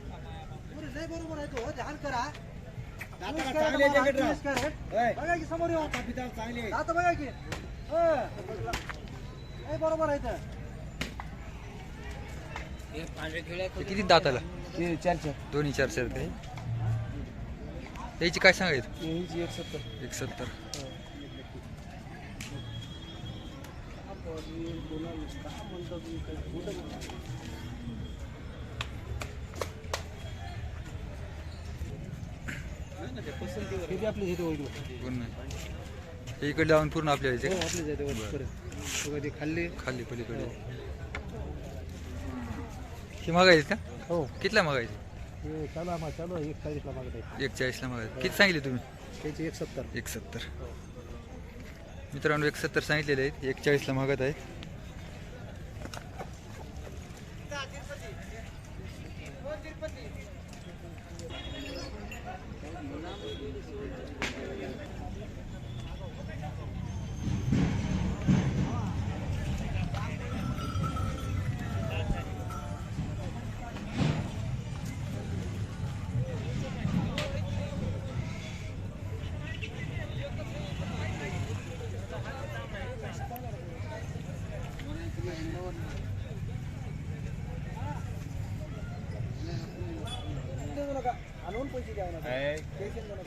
बरोबर आहे तो ध्यान करा. बघा की समोर येऊ चांगले. आता बघा की हं. हे बरोबर आहे तर किती दाताला चार चार दोन्ही चार चार काही याची काय सांगायचं एक सत्तर. एक सत्तर. हे. इथे हे इकडे लावून पूर्ण आपल्या याचे आपल्या जाते परत. कधी खाल्ले. खाली पलीकडे. ही. मागायची का? हो. कितल्या मागायची हे चालू आम्हाला चालू आहे एक तारीखला मागत आहे एक चाळीसला मागायची किती सांगितले तुम्ही? त्याचे एक सत्तर एक सत्तर मित्रांनो एक सत्तर सांगितलेले आहेत. एक चाळीसला मागत आहेत.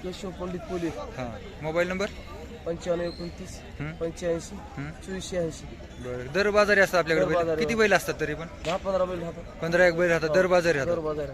केशव पंडित पोलीस हां. Mobile number? पंच्याण्णव एकोणतीस? पंच्याऐंशी? चोवीसशे ऐंशी. बरं दर बाजारी असतात आपल्याकडे बैल. किती बैल असतात तरी पण? दहा पंधरा बैल राहतात. पंधरा एक बैल राहतात. दर बाजारी दर बाजार